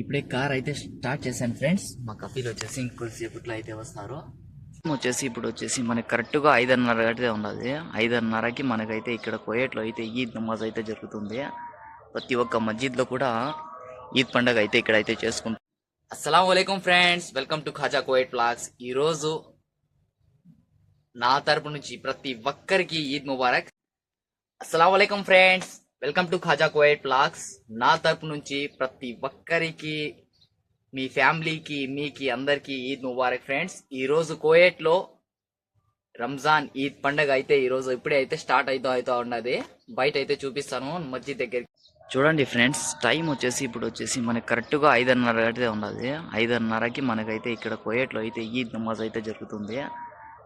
ఇప్పుడే కార్ అయితే స్టార్ట్ చేశాను ఫ్రెండ్స్. మా కఫీలు వచ్చేసి ఇంకొద్దిసేపట్లో అయితే వస్తారు. వచ్చేసి ఇప్పుడు వచ్చేసి మనకి కరెక్ట్గా ఐదున్నర అయితే ఉన్నది ఐదున్నరకి మనకైతే ఇక్కడ కోయేట్లో అయితే ఈద్ నమాజ్ అయితే జరుగుతుంది. ప్రతి ఒక్క మస్జిద్లో కూడా ఈద్ పండగ అయితే ఇక్కడ అయితే చేసుకుంటాం. అస్సలం వలైకుం friends. Welcome to Khaja కోయట్ blogs. ఈరోజు నా తరపు నుంచి ప్రతి ఒక్కరికి ఈద్ ముబారక్. అస్సలం వలైకుం friends. Welcome to Khaja Koyat blogs. నా తరపు నుంచి ప్రతి ఒక్కరికి మీ ఫ్యామిలీకి మీకి అందరికీ ఈద్ ముబారక్ ఫ్రెండ్స్. ఈరోజు కోయేట్లో రంజాన్ ఈద్ పండగ అయితే ఈరోజు ఇప్పుడే అయితే స్టార్ట్ అవుతూ అవుతూ ఉన్నది. బయట అయితే చూపిస్తాను మస్జిద్ దగ్గర చూడండి ఫ్రెండ్స్ టైం వచ్చేసి ఇప్పుడు వచ్చేసి మనకి కరెక్ట్గా ఐదున్నర అయితే ఉన్నది. ఐదున్నరకి మనకైతే ఇక్కడ కోయట్లో అయితే ఈద్ నమాజ్ అయితే జరుగుతుంది.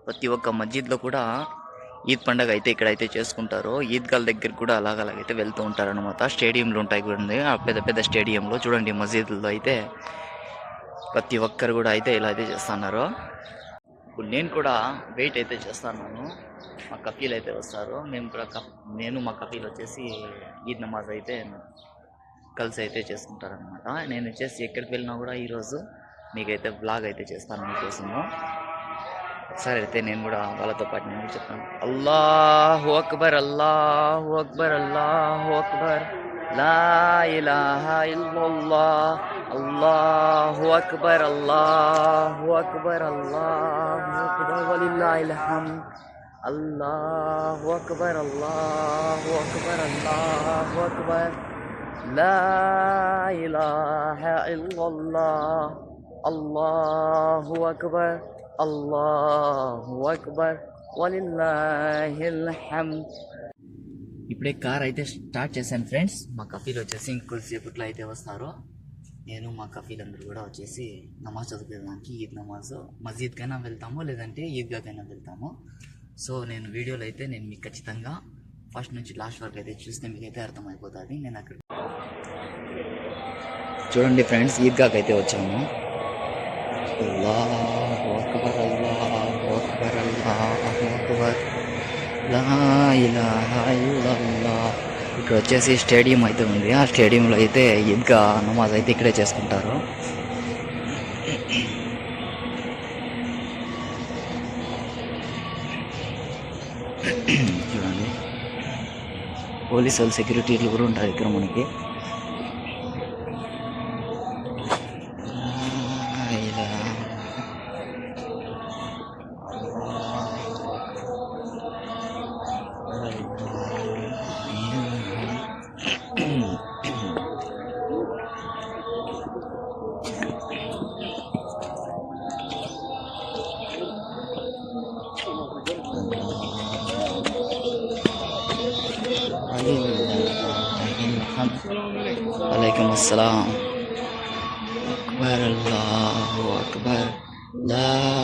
ప్రతి ఒక్క మస్జిద్లో కూడా ఈద్ పండగ అయితే ఇక్కడ అయితే చేసుకుంటారు ఈద్గాల దగ్గర కూడా అలాగ అలాగైతే వెళ్తూ ఉంటారనమాట స్టేడియంలు ఉంటాయి కూడా ఆ పెద్ద పెద్ద స్టేడియంలో చూడండి మసీదుల్లో అయితే ప్రతి ఒక్కరు కూడా అయితే ఇలా అయితే చేస్తున్నారు. ఇప్పుడు నేను కూడా వెయిట్ అయితే చేస్తున్నాను. మా కఫీలు అయితే వస్తారు. మేము కూడా కఫ్ నేను మా కఫీలు వచ్చేసి ఈద్ నమాజ్ అయితే కలిసి అయితే చేసుకుంటారనమాట నేను వచ్చేసి ఎక్కడికి వెళ్ళినా కూడా ఈరోజు మీకైతే బ్లాగ్ అయితే చేస్తాను మీకోసము. ఒకసారి అయితే నేను కూడా వాళ్ళతో పాటు నేను కూడా చెప్తాను. అల్లాహు అక్బర్ అల్లాహు అక్బర్ అల్లాహు అక్బర్. లా ఇలాహా ఇల్లల్లాహ్. అల్లాహు అక్బర్ అల్లాహు అక్బర్ అల్లాహు అక్బర్. వలిల్లాహిల్ హమ్ద్. అల్లాహు అక్బర్ అల్లాహు అక్బర్ అల్లాహు అక్బర్. లా ఇలాహా ఇల్లల్లాహ్. అల్లాహు అక్బర్. అల్లాహు అక్బర్ వలిల్లాహిల్ హమ్ద్ ఇప్పుడే కార్ అయితే స్టార్ట్ చేశాను ఫ్రెండ్స్. మా కఫీలు వచ్చేసి ఇంకొద్దిసేపట్లో అయితే వస్తారు. నేను మా కఫీలందరూ కూడా వచ్చేసి నమాజ్ చదువుకోవడానికి ఈద్ నమాజ్ మస్జిద్కైనా వెళ్తాము లేదంటే ఈద్గాకైనా వెళ్తాము. సో నేను వీడియోలో అయితే నేను మీకు ఖచ్చితంగా ఫస్ట్ నుంచి లాస్ట్ వరకు అయితే చూస్తే మీకు అయితే అర్థమైపోతుంది. నేను అక్కడ చూడండి ఫ్రెండ్స్ ఈద్గాకి అయితే వచ్చాము. అల్లా అక్బర్ ఇక్కడ వచ్చేసి స్టేడియం అయితే ఉంది. ఆ స్టేడియంలో అయితే ఈద్గా నమాజ్ అయితే ఇక్కడే చేసుకుంటారు. చూడండి. పోలీసు వాళ్ళు సెక్యూరిటీలు కూడా ఉంటారు ఇక్కడ మనకి. Assalamualaikum warahmatullahi wabarakatuh. Allahu akbar. La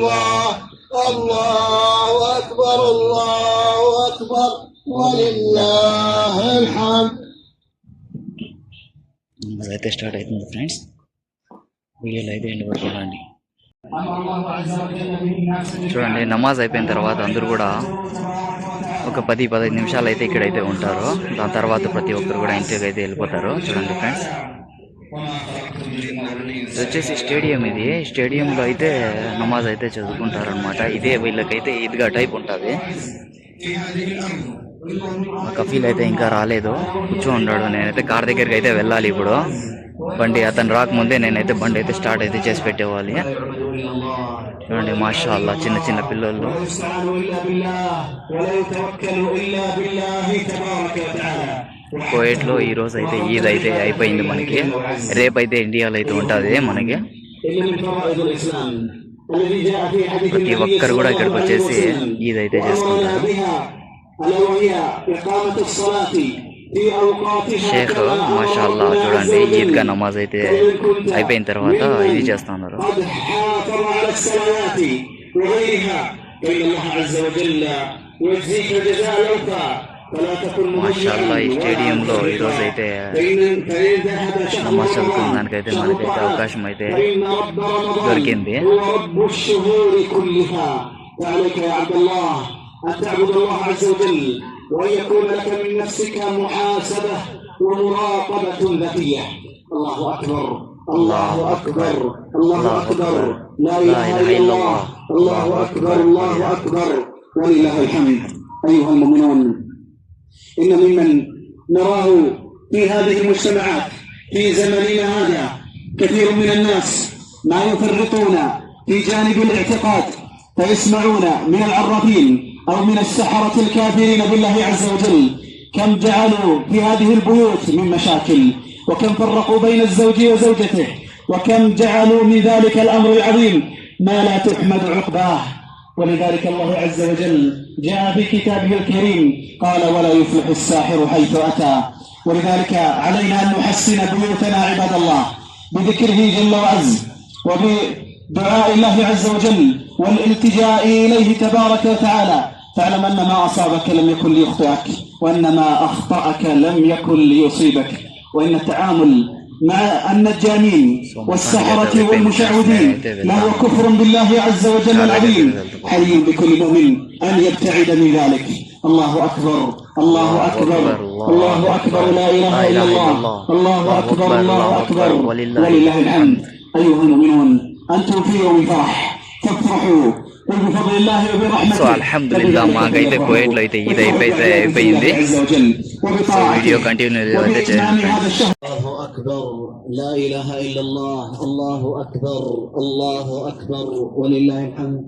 الله الله أكبر الله أكبر ولله الحمد నమాజ్ అయితే స్టార్ట్ అవుతుంది ఫ్రెండ్స్ వీడియోలో అయితే ఎండ్ వరకు చూడండి చూడండి నమాజ్ అయిపోయిన తర్వాత అందరూ కూడా ఒక పది పదహైదు నిమిషాలు అయితే ఇక్కడైతే ఉంటారు దాని తర్వాత ప్రతి ఒక్కరు కూడా ఇంటికి అయితే వెళ్ళిపోతారు చూడండి ఫ్రెండ్స్ ఇది వచ్చేసి స్టేడియం ఇది. స్టేడియంలో అయితే నమాజ్ అయితే చదువుకుంటారనమాట ఇదే వీళ్ళకైతే ఇదిగా టైప్ ఉంటుంది. కఫీల్ అయితే ఇంకా రాలేదు. కూర్చో ఉన్నాడు నేనైతే కార్ దగ్గరికి అయితే వెళ్ళాలి ఇప్పుడు. బండి అతను రాకముందే నేనైతే బండి అయితే స్టార్ట్ అయితే చేసి పెట్టేవాలి. చూడండి మాషా అల్లా చిన్న చిన్న పిల్లలు. కోయట్లో ఈ రోజు అయితే ఈద్ అయితే అయిపోయింది మనకి రేపైతే ఇండియాలో అయితే ఉంటుంది మనకి إن من فرائض الإسلام الذي جاء في حديث ప్రతి النبي ఒక్కరు కూడా صلى ఇక్కడికి الله عليه వచ్చేసి وسلم ఈద్ అయితే وأمرنا చేసుకుంటారు بها ألا وهي إقامة الصلاة في أوقاتها షేక్ كما మాషాల్లా أمر ربنا చూడండి عز وجل. ఈద్గా నమాజ్ అయితే فإن كنت అయిపోయిన తర్వాత ممن ఇది చేస్తున్నారు قد حافظ على الصلوات وغيرها فإن الله عز وجل يجزيك جزاء الأوفى فلا تكن మాషాల్లా ఈ مضيعا స్టేడియంలో ولا ఈరోజు مسرفا. అయితే فإن فإن ذهب شهر నమాజ్ చదువుకున్న رمضان దానికైతే شهر మనకైతే الطاعات అవకాశం అయితే فإن رب رمضان దొరికింది. هو رب الشهور كلها فعليك يا عبد الله أن تعبد الله عز وجل وأن يكون لك من نفسك محاسبة ومراقبة ذاتية الله أكبر الله أكبر الله أكبر لا إله إلا الله الله أكبر الله أكبر ولله الحمد أيها المؤمنون إن ممن نراه في هذه المجتمعات في زمننا هذا كثير من الناس ما يفرطون في جانب الاعتقاد فيسمعون من العرافين أو من السحرة الكافرين بالله عز وجل كم جعلوا في هذه البيوت من مشاكل وكم فرقوا بين الزوج وزوجته وكم جعلوا من ذلك الأمر العظيم ما لا تحمد عقباه. ولذلك الله عز وجل جاء في كتابه الكريم قال ولا يفلح الساحر حيث أتى. ولذلك علينا أن نحسن بيوتنا عباد الله بذكره جل وعز وبدعاء الله عز وجل والالتجاء إليه تبارك وتعالى. فاعلم أن ما أصابك لم يكن ليخطئك وأن ما أخطأك لم يكن ليصيبك وإن التعامل مع النجامين والسحرة والمشعوذين لا هو كفر بالله عز وجل العظيم. حري بكل مؤمن أن يبتعد من ذلك. الله أكبر الله أكبر الله أكبر لا إله إلا الله. الله. أكبر الله أكبر. ولله الحمد. أيها المؤمنون أنتم في يوم فرح. وبرحمته సో అల్హమ్దుల్లా మాకైతే కువైట్ లో అయితే ఇది అయిపోతే అయిపోయింది సో వీడియో కంటిన్యూ అయితే చేయండి friends. الله أكبر لا إله إلا الله الله أكبر الله أكبر ولله الحمد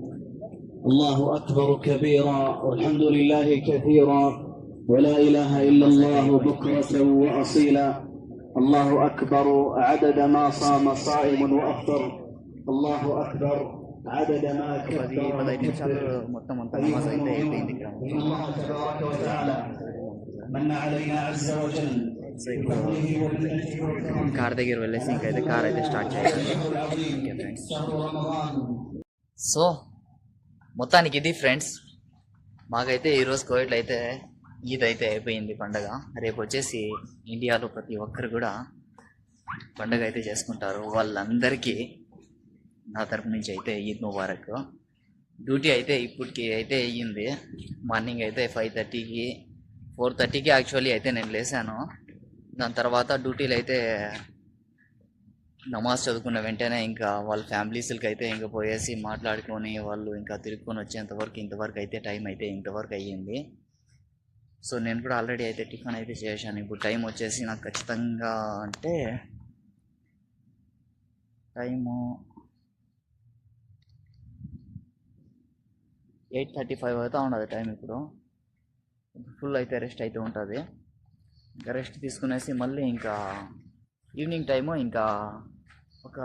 الله أكبر كبيرا والحمد لله كثيرا ولا إله إلا الله بكرة وأصيلا الله أكبر عدد ما صام صائم وأفطر الله أكبر عدد ما పది పదహైదు నిమిషాలు మొత్తం అంత నమాజ్ అయితే కార్ దగ్గర వెళ్ళేసి ఇంకైతే కార్ అయితే స్టార్ట్ చేయాలి. సో మొత్తానికి ఇది ఫ్రెండ్స్ మాకైతే ఈరోజు కోవిడ్లో అయితే ఈద్ అయితే అయిపోయింది పండగ. రేపు వచ్చేసి ఇండియాలో ప్రతి ఒక్కరు కూడా పండగ అయితే చేసుకుంటారు. వాళ్ళందరికీ నా తరపు నుంచి అయితే ఈద్ ముబారక్. డ్యూటీ అయితే ఇప్పటికి అయితే అయ్యింది. మార్నింగ్ అయితే ఫైవ్ థర్టీకి ఫోర్ థర్టీకి యాక్చువల్లీ అయితే నేను లేసాను. దాని తర్వాత డ్యూటీలు అయితే నమాజ్ చదువుకున్న వెంటనే ఇంకా వాళ్ళ ఫ్యామిలీస్కి అయితే ఇంకా పోయేసి మాట్లాడుకొని వాళ్ళు ఇంకా తిరుక్కొని వచ్చేంతవరకు ఇంతవరకు అయితే టైం అయితే ఇంతవరకు అయ్యింది. సో నేను కూడా ఆల్రెడీ అయితే టిఫిన్ అయితే చేశాను. ఇప్పుడు టైం వచ్చేసి నాకు ఖచ్చితంగా అంటే టైము ఎయిట్ థర్టీ ఫైవ్ అవుతా ఉండదు టైం ఇప్పుడు. ఫుల్ అయితే రెస్ట్ అయితే ఉంటుంది. ఇంకా రెస్ట్ తీసుకునేసి మళ్ళీ ఇంకా ఈవినింగ్ టైము ఇంకా ఒక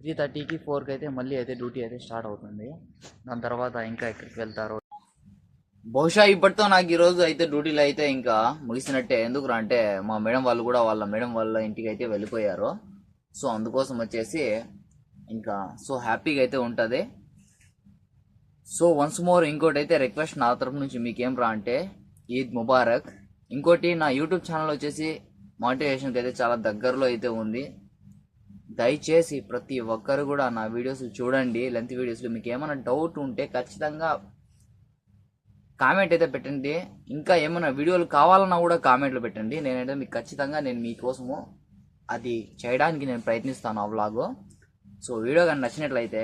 త్రీ థర్టీకి ఫోర్కి అయితే మళ్ళీ అయితే డ్యూటీ అయితే స్టార్ట్ అవుతుంది. దాని తర్వాత ఇంకా ఎక్కడికి వెళ్తారు. బహుశా ఇప్పటితో నాకు ఈరోజు అయితే డ్యూటీలో అయితే ఇంకా ముగిసినట్టే. ఎందుకు అంటే మా మేడం వాళ్ళు కూడా వాళ్ళ మేడం వాళ్ళ ఇంటికి అయితే వెళ్ళిపోయారు. సో అందుకోసం వచ్చేసి ఇంకా సో హ్యాపీగా అయితే ఉంటుంది. సో వన్స్ మోర్ ఇంకోటి అయితే రిక్వెస్ట్ నా తరపు నుంచి మీకేం రా అంటే ఈద్ ముబారక్ ఇంకోటి నా యూట్యూబ్ ఛానల్ వచ్చేసి మోటివేషన్కి అయితే చాలా దగ్గరలో అయితే ఉంది. దయచేసి ప్రతి ఒక్కరు కూడా నా వీడియోస్ చూడండి. లెంత్ వీడియోస్లో మీకు ఏమైనా డౌట్ ఉంటే ఖచ్చితంగా కామెంట్ అయితే పెట్టండి. ఇంకా ఏమైనా వీడియోలు కావాలన్నా కూడా కామెంట్లు పెట్టండి. నేనైతే మీకు ఖచ్చితంగా నేను మీకోసము అది చేయడానికి నేను ప్రయత్నిస్తాను ఆ వ్లాగు సో వీడియో కానీ నచ్చినట్లయితే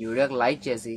ఈ వీడియోకి లైక్ చేసి